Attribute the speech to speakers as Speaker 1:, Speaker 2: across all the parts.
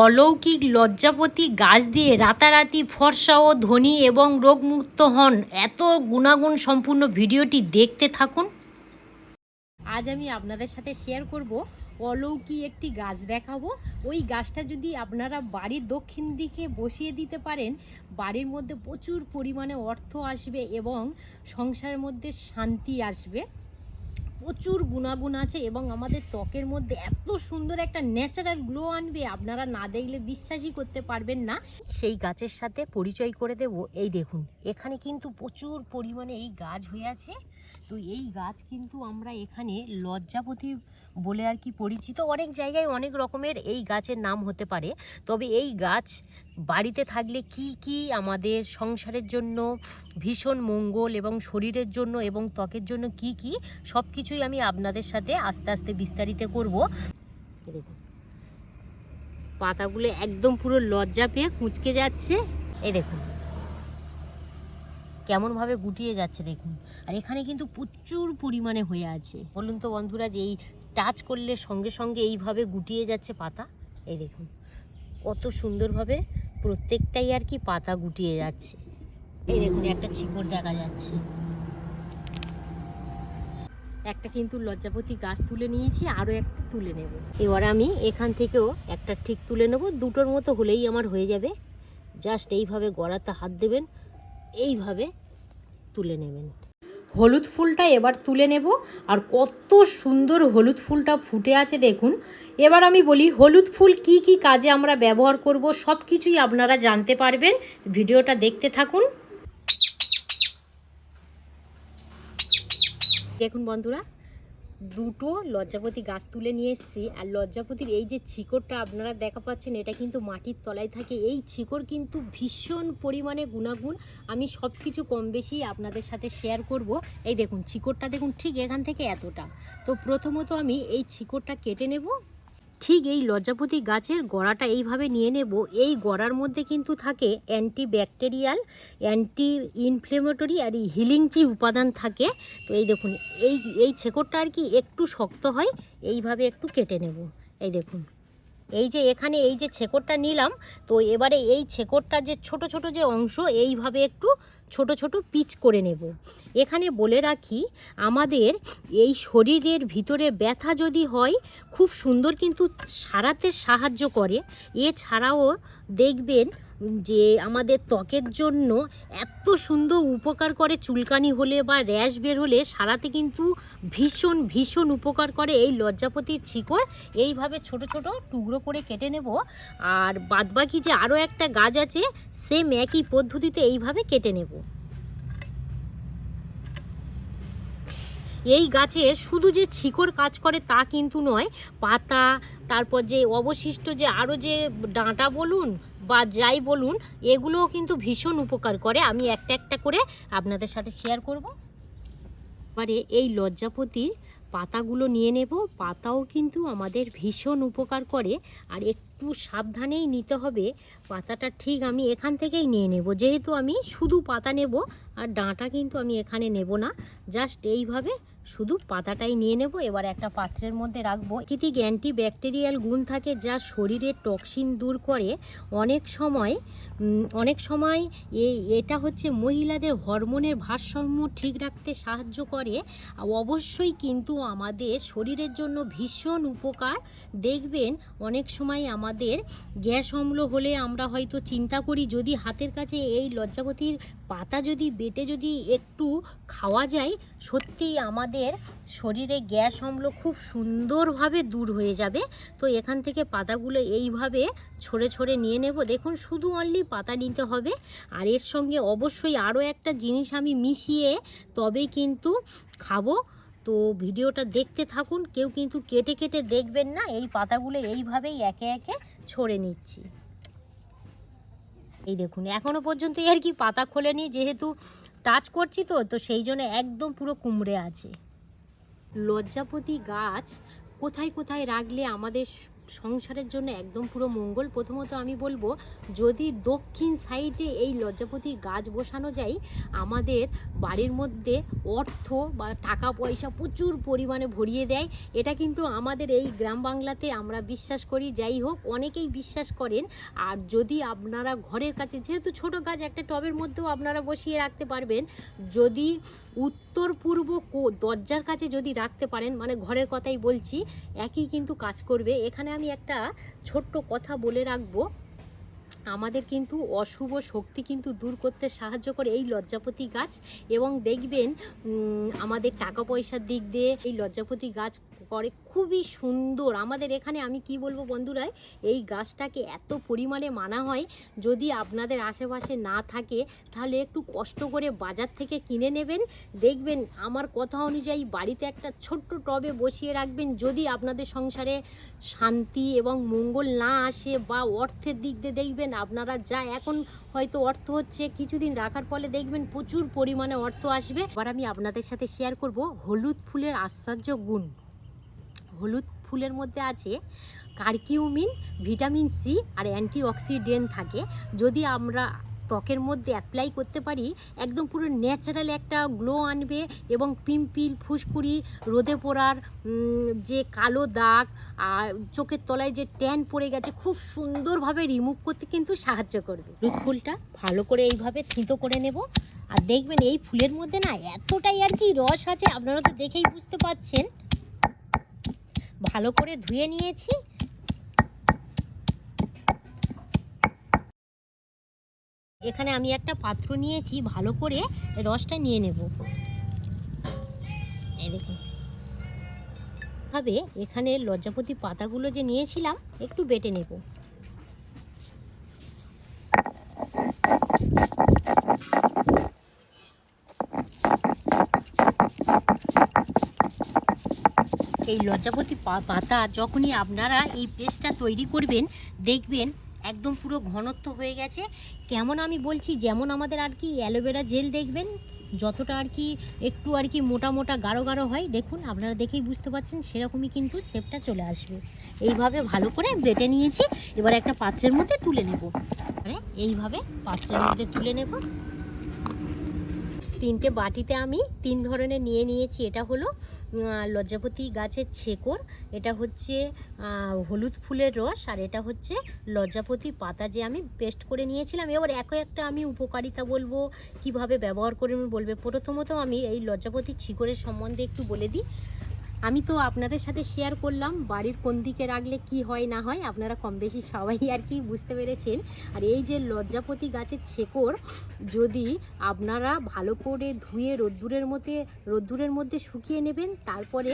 Speaker 1: অলৌকিক লজ্জাপতি গাছ দিয়ে রাতারাতি ফর্সা ও ধনী এবং রোগমুক্ত হন। এত গুণাগুণ সম্পূর্ণ ভিডিওটি দেখতে থাকুন। আজ আমি আপনাদের সাথে শেয়ার করব অলৌকিক একটি গাছ দেখাবো। ওই গাছটা যদি আপনারা বাড়ির দক্ষিণ দিকে বসিয়ে দিতে পারেন, বাড়ির মধ্যে প্রচুর পরিমাণে অর্থ আসবে এবং সংসারের মধ্যে শান্তি আসবে। প্রচুর গুণাগুণ আছে এবং আমাদের ত্বকের মধ্যে এত সুন্দর একটা ন্যাচারাল গ্লো আনবে, আপনারা না দেখলে বিশ্বাসই করতে পারবেন না। সেই গাছের সাথে পরিচয় করে দেব, এই দেখুন, এখানে কিন্তু প্রচুর পরিমাণে এই গাছ হয়ে আছে। তো এই গাছ কিন্তু আমরা এখানে লজ্জাপতি বলে আর কি পরিচিত। অনেক জায়গায় অনেক রকমের এই গাছের নাম হতে পারে। তবে এই গাছ বাড়িতে থাকলে কি কি আমাদের সংসারের জন্য ভীষণ মঙ্গল এবং শরীরের জন্য এবং ত্বকের জন্য কি কি সব কিছুই আমি আপনাদের সাথে আস্তে আস্তে বিস্তারিত করব। পাতাগুলো একদম পুরো লজ্জা পেয়ে কুঁচকে যাচ্ছে। এই দেখুন। কেমনভাবে গুটিয়ে যাচ্ছে দেখুন। আর এখানে কিন্তু প্রচুর পরিমাণে হয়ে আছে। বলুন তো বন্ধুরা যে এই টাচ করলে সঙ্গে সঙ্গে এইভাবে গুটিয়ে যাচ্ছে পাতা। এই দেখুন, কত সুন্দরভাবে প্রত্যেকটাই আর কি পাতা গুটিয়ে যাচ্ছে। এই দেখুন, একটা শিকড় দেখা যাচ্ছে। একটা কিন্তু লজ্জাপতি গাছ তুলে নিয়েছি, আরও একটা তুলে নেব। এবার আমি এখান থেকেও একটা ঠিক তুলে নেব, দুটোর মতো হলেই আমার হয়ে যাবে। জাস্ট এইভাবে গড়াতে হাত দেবেন, এইভাবে তুলে নেবেন। হলুদ ফুলটা এবার তুলে নেব আর কত সুন্দর হলুদ ফুলটা ফুটে আছে দেখুন। এবার আমি বলি হলুদ ফুল কি কি কাজে আমরা ব্যবহার করব সব কিছুই আপনারা জানতে পারবেন। ভিডিওটা দেখতে থাকুন। দেখুন বন্ধুরা দুটো লজ্জাপতি গাছ তুলে নিয়ে এসেছি। আর লজ্জাপতির এই যে ছিকড়টা আপনারা দেখা পাচ্ছেন, এটা কিন্তু মাটির তলায় থাকে। এই ছিকড় কিন্তু ভীষণ পরিমাণে গুণাগুণ। আমি সব কিছু কম বেশি আপনাদের সাথে শেয়ার করব। এই দেখুন, ছিকড়টা দেখুন ঠিক এখান থেকে এতটা। তো প্রথমত আমি এই ছিকড়টা কেটে নেব। ঠিক এই লজ্জাপতি গাছের গড়াটা এইভাবে নিয়ে নেব। এই গড়ার মধ্যে কিন্তু থাকে অ্যান্টি ব্যাকটেরিয়াল অ্যান্টি ইনফ্লেমেটরি আর হিলিং যে উপাদান থাকে, তো এই দেখুন, এই এই ছেকড়টা আর কি একটু শক্ত হয়, এইভাবে একটু কেটে নেব। এই দেখুন। এই যে এখানে এই যে ছেকরটা নিলাম, তো এবারে এই ছেকরটা যে ছোট ছোট যে অংশ, এইভাবে একটু ছোট ছোট পিচ করে নেব। এখানে বলে রাখি, আমাদের এই শরীরের ভিতরে ব্যথা যদি হয়, খুব সুন্দর কিন্তু সারাতে সাহায্য করে। এছাড়াও দেখবেন যে আমাদের ত্বকের জন্য এত সুন্দর উপকার করে চুলকানি হলে বা র্যাশ বের হলে সারাতে কিন্তু ভীষণ ভীষণ উপকার করে এই লজ্জাপতির শিকড়। এইভাবে ছোট ছোট টুকরো করে কেটে নেব। আর বাদবাকি যে আরও একটা গাছ আছে সেম একই পদ্ধতিতে এইভাবে কেটে নেব। এই গাছে শুধু যে শিকড় কাজ করে তা কিন্তু নয়, পাতা, তারপর যে অবশিষ্ট যে আরও যে ডাঁটা বলুন বা যাই বলুন, এগুলোও কিন্তু ভীষণ উপকার করে। আমি একটা একটা করে আপনাদের সাথে শেয়ার করব। এবারে এই লজ্জাপতির পাতাগুলো নিয়ে নেব। পাতাও কিন্তু আমাদের ভীষণ উপকার করে। আর একটু সাবধানেই নিতে হবে। পাতাটা ঠিক আমি এখান থেকেই নিয়ে নেব। যেহেতু আমি শুধু পাতা নেব, আর ডাঁটা কিন্তু আমি এখানে নেব না। জাস্ট এইভাবে শুধু পাতাটাই নিয়ে নেব, এবার একটা পাত্রের মধ্যে রাখব। কৃতিক অ্যান্টি ব্যাকটেরিয়াল গুণ থাকে যা শরীরের টক্সিন দূর করে। অনেক সময় অনেক সময় এই এটা হচ্ছে মহিলাদের হরমোনের ভারসাম্য ঠিক রাখতে সাহায্য করে। অবশ্যই কিন্তু আমাদের শরীরের জন্য ভীষণ উপকার। দেখবেন, অনেক সময় আমাদের গ্যাস অম্ল হলে আমরা হয়তো চিন্তা করি, যদি হাতের কাছে এই লজ্জাপতির পাতা যদি বেটে যদি একটু খাওয়া যায়, সত্যিই আমাদের শরীরে গ্যাস অম্ল খুব সুন্দরভাবে দূর হয়ে যাবে। তো এখান থেকে পাতাগুলো এইভাবে ছড়ে ছড়ে নিয়ে নেব। দেখুন, শুধু অনলি পাতা নিতে হবে। আর এর সঙ্গে অবশ্যই আরও একটা জিনিস আমি মিশিয়ে তবেই কিন্তু খাব। তো ভিডিওটা দেখতে থাকুন, কেউ কিন্তু কেটে কেটে দেখবেন না। এই পাতাগুলো এইভাবেই একে একে ছড়ে নিচ্ছি। এই দেখুন, এখনও পর্যন্ত আর কি পাতা খোলেনি। যেহেতু টাচ করছি তো তো সেই জন্য একদম পুরো কুমড়ে আছে। লজ্জাপতি গাছ কোথায় কোথায় রাখলে আমাদের সংসারের জন্য একদম পুরো মঙ্গল। প্রথমত আমি বলব, যদি দক্ষিণ সাইডে এই লজ্জাপতি গাছ বসানো যায়, আমাদের বাড়ির মধ্যে অর্থ বা টাকা পয়সা প্রচুর পরিমাণে ভরিয়ে দেয়। এটা কিন্তু আমাদের এই গ্রাম বাংলাতে আমরা বিশ্বাস করি। যাই হোক, অনেকেই বিশ্বাস করেন। আর যদি আপনারা ঘরের কাছে, যেহেতু ছোট গাছ, একটা টবের মধ্যেও আপনারা বসিয়ে রাখতে পারবেন। যদি উত্তর পূর্ব কো- দরজার কাছে যদি রাখতে পারেন মানে ঘরের কথাই বলছি, একই কিন্তু কাজ করবে। এখানে আমি একটা ছোট্ট কথা বলে রাখব। আমাদের কিন্তু অশুভ শক্তি কিন্তু দূর করতে সাহায্য করে এই লজ্জাপতি গাছ। এবং দেখবেন আমাদের টাকা পয়সার দিক দিয়ে এই লজ্জাপতি গাছ করে, খুবই সুন্দর। আমাদের এখানে আমি কি বলব বন্ধুরা এই গাছটাকে এত পরিমাণে মানা হয়, যদি আপনাদের আশেপাশে না থাকে, তাহলে একটু কষ্ট করে বাজার থেকে কিনে নেবেন। দেখবেন আমার কথা অনুযায়ী বাড়িতে একটা ছোট্ট টবে বসিয়ে রাখবেন, যদি আপনাদের সংসারে শান্তি এবং মঙ্গল না আসে বা অর্থের দিক দিয়ে দেখবেন আপনারা যা, এখন হয়তো অর্থ হচ্ছে, কিছুদিন রাখার ফলে দেখবেন প্রচুর পরিমাণে অর্থ আসবে। এবার আমি আপনাদের সাথে শেয়ার করব হলুদ ফুলের আশ্চর্য গুণ। হলুদ ফুলের মধ্যে আছে কার্কিউমিন, ভিটামিন সি আর অ্যান্টিঅক্সিডেন্ট থাকে। যদি আমরা ত্বকের মধ্যে অ্যাপ্লাই করতে পারি, একদম পুরো ন্যাচারাল একটা গ্লো আনবে এবং পিম্পিল, ফুসকুড়ি, রোদে পড়ার যে কালো দাগ আর চোখের তলায় যে ট্যান পড়ে গেছে, খুব সুন্দরভাবে রিমুভ করতে কিন্তু সাহায্য করবে। হলুদ ফুলটা ভালো করে এইভাবে থিতো করে নেব। আর দেখবেন এই ফুলের মধ্যে না এতটাই আর কি রস আছে, আপনারা তো দেখেই বুঝতে পারছেন ভালো করে ধুয়ে নিয়েছি। এখানে আমি একটা পাত্র নিয়েছি, ভালো করে রসটা নিয়ে নেব। দেখুন। এখানে লজ্জাপতি পাতাগুলো যে নিয়েছিলাম, একটু বেটে নেব। এই লজ্জাপতি পাতা যখনই আপনারা এই পেস্টটা তৈরি করবেন, দেখবেন একদম পুরো ঘনত্ব হয়ে গেছে। কেমন আমি বলছি, যেমন আমাদের আর কি অ্যালোভেরা জেল দেখবেন, যতটা আর কি একটু আর কি মোটা মোটা গাঢ় গাঢ় হয়, দেখুন আপনারা দেখেই বুঝতে পারছেন, সেরকমই কিন্তু শেপটা চলে আসবে। এইভাবে ভালো করে বেটে নিয়েছি, এবার একটা পাত্রের মধ্যে তুলে নেব। এইভাবে পাত্রের মধ্যে তুলে নেব। তিনটে বাটিতে আমি তিন ধরনের নিয়ে নিয়েছি। এটা হলো লজ্জাপতি গাছের ছেকর এটা হচ্ছে হলুদ ফুলের রস, আর এটা হচ্ছে লজ্জাপতি পাতা যে আমি পেস্ট করে নিয়েছিলাম। এবার এক একটা আমি উপকারিতা বলব, কীভাবে ব্যবহার করে বলবে। প্রথমত আমি এই লজ্জাপতি ছিকরের সম্বন্ধে একটু বলে দিই। আমি তো আপনাদের সাথে শেয়ার করলাম বাড়ির কোন দিকে রাখলে কি হয়, না হয়। আপনারা কম বেশি সবাই আর কি বুঝতে পেরেছেন। আর এই যে লজ্জাপতি গাছের ছেকর যদি আপনারা ভালো করে ধুয়ে রোদ্দুরের মধ্যে রোদ্দুরের মধ্যে শুকিয়ে নেবেন, তারপরে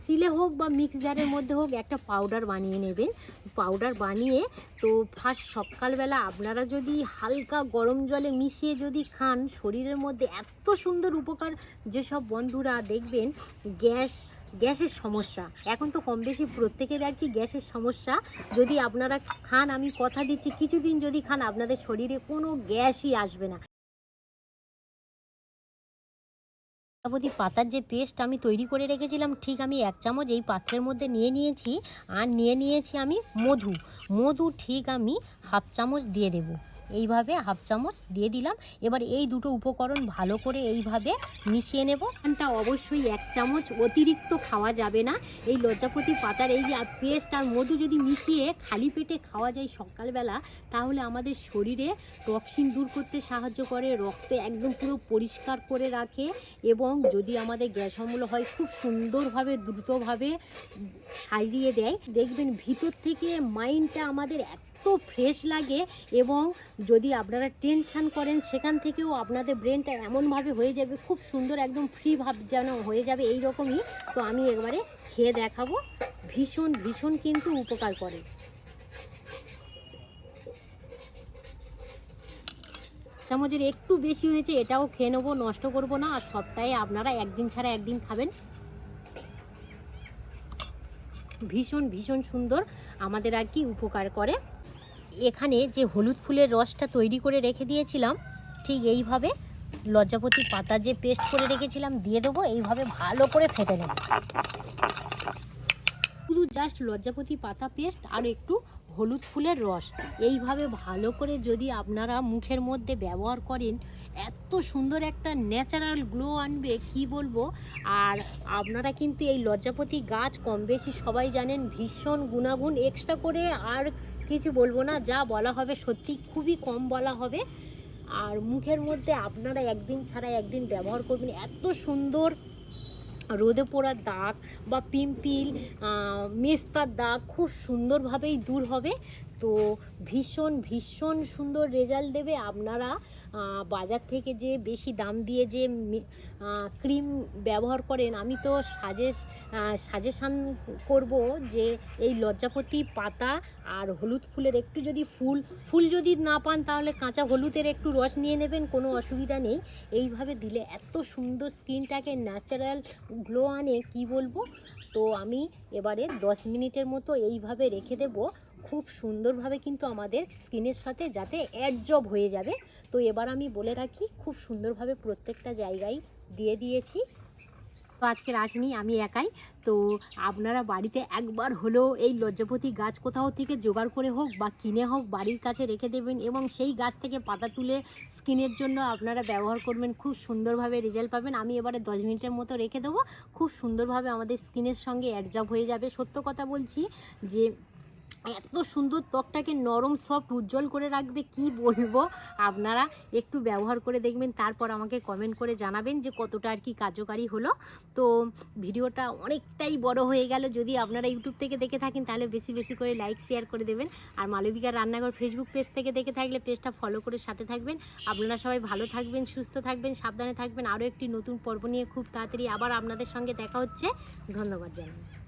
Speaker 1: সিলে হোক বা মিক্সজারের মধ্যে হোক, একটা পাউডার বানিয়ে নেবেন। পাউডার বানিয়ে তো ফার্স্ট সকালবেলা আপনারা যদি হালকা গরম জলে মিশিয়ে যদি খান, শরীরের মধ্যে এত সুন্দর উপকার, যেসব বন্ধুরা দেখবেন গ্যাস, গ্যাসের সমস্যা। এখন তো কম বেশি প্রত্যেকের আর কি গ্যাসের সমস্যা। যদি আপনারা খান, আমি কথা দিচ্ছি, কিছুদিন যদি খান, আপনাদের শরীরে কোনো গ্যাসই আসবে না। লতাবতী পাতার যে পেস্ট আমি তৈরি করে রেখেছিলাম, ঠিক আমি এক চামচ এই পাত্রের মধ্যে নিয়ে নিয়েছি। আর নিয়ে নিয়েছি আমি মধু। মধু ঠিক আমি হাফ চামচ দিয়ে দেব। এইভাবে হাফ চামচ দিয়ে দিলাম। এবার এই দুটো উপকরণ ভালো করে এইভাবে মিশিয়ে নেব। টা অবশ্যই এক চামচ অতিরিক্ত খাওয়া যাবে না। এই লজ্জাপতি পাতার এই যে পেস্ট আর মধু যদি মিশিয়ে খালি পেটে খাওয়া যায় সকালবেলা, তাহলে আমাদের শরীরে টক্সিন দূর করতে সাহায্য করে, রক্তে একদম পুরো পরিষ্কার করে রাখে এবং যদি আমাদের গ্যাস অম্ল হয়, খুব সুন্দরভাবে, দ্রুতভাবে সারিয়ে দেয়। দেখবেন ভিতর থেকে মাইন্ডটা আমাদের এত ফ্রেশ লাগে এবং যদি আপনারা টেনশান করেন, সেখান থেকেও আপনাদের ব্রেনটা এমনভাবে হয়ে যাবে, খুব সুন্দর একদম ফ্রি ভাব যেন হয়ে যাবে এই রকমই তো আমি একবারে খেয়ে দেখাবো, ভীষণ ভীষণ কিন্তু উপকার করে। চামচের একটু বেশি হয়েছে, এটাও খেয়ে নেব, নষ্ট করব না, আর সপ্তাহে আপনারা একদিন ছাড়া একদিন খাবেন। ভীষণ ভীষণ সুন্দর, আমাদের আর কি উপকার করে। এখানে যে হলুদ ফুলের রসটা তৈরি করে রেখে দিয়েছিলাম, ঠিক এইভাবে লজ্জাপতি পাতা যে পেস্ট করে রেখেছিলাম দিয়ে দেবো, এইভাবে ভালো করে ফেটে নেব। শুধু জাস্ট লজ্জাপতি পাতা পেস্ট আর একটু হলুদ ফুলের রস, এইভাবে ভালো করে যদি আপনারা মুখের মধ্যে ব্যবহার করেন, এত সুন্দর একটা ন্যাচারাল গ্লো আনবে, কি বলব? আর আপনারা কিন্তু এই লজ্জাপতি গাছ কম বেশি সবাই জানেন, ভীষণ গুণাগুণ এক্সট্রা করে আর কিছু বলব না, যা বলা হবে সত্যি খুবই কম বলা হবে। আর মুখের মধ্যে আপনারা একদিন ছাড়া একদিন ব্যবহার করবেন, এত সুন্দর রোদে পোড়ার দাগ বা পিম্পিল মেস্তার দাগ খুব সুন্দরভাবেই দূর হবে। তো ভীষণ ভীষণ সুন্দর রেজাল্ট দেবে আপনারা বাজার থেকে যে বেশি দাম দিয়ে যে ক্রিম ব্যবহার করেন, আমি তো সাজেস সাজেশান করব যে এই লজ্জাপতি পাতা আর হলুদ ফুলের একটু যদি ফুল ফুল যদি না পান তাহলে কাঁচা হলুদের একটু রস নিয়ে নেবেন, কোনো অসুবিধা নেই। এইভাবে দিলে এত সুন্দর স্কিনটাকে ন্যাচারাল গ্লো আনে, কি বলব? তো আমি এবারে দশ মিনিটের মতো এইভাবে রেখে দেব। খুব সুন্দরভাবে কিন্তু আমাদের স্কিনের সাথে যাতে অ্যাডজব হয়ে যাবে। তো এবার আমি বলে রাখি, খুব সুন্দরভাবে প্রত্যেকটা জায়গায় দিয়ে দিয়েছি। আজকের আসেনি, আমি একাই। তো আপনারা বাড়িতে একবার হলেও এই লজ্জাপতি গাছ কোথাও থেকে জোগাড় করে হোক বা কিনে হোক, বাড়ির কাছে রেখে দেবেন এবং সেই গাছ থেকে পাতা তুলে স্কিনের জন্য আপনারা ব্যবহার করবেন। খুব সুন্দরভাবে রেজাল্ট পাবেন। আমি এবারে দশ মিনিটের মতো রেখে দেবো। খুব সুন্দরভাবে আমাদের স্কিনের সঙ্গে অ্যাডজাব হয়ে যাবে। সত্য কথা বলছি যে এত সুন্দর ত্বকটাকে নরম সফট উজ্জ্বল করে রাখবে, কি বলব? আপনারা একটু ব্যবহার করে দেখবেন, তারপর আমাকে কমেন্ট করে জানাবেন যে কতটা আর কি কার্যকারী হলো। তো ভিডিওটা অনেকটাই বড় হয়ে গেল। যদি আপনারা ইউটিউব থেকে দেখে থাকেন, তাহলে বেশি বেশি করে লাইক শেয়ার করে দেবেন। আর মালবিকা রান্নাঘর ফেসবুক পেজ থেকে দেখে থাকলে পেজটা ফলো করে সাথে থাকবেন। আপনারা সবাই ভালো থাকবেন, সুস্থ থাকবেন, সাবধানে থাকবেন। আরও একটি নতুন পর্ব নিয়ে খুব তাড়াতাড়ি আবার আপনাদের সঙ্গে দেখা হচ্ছে। ধন্যবাদ জানাই।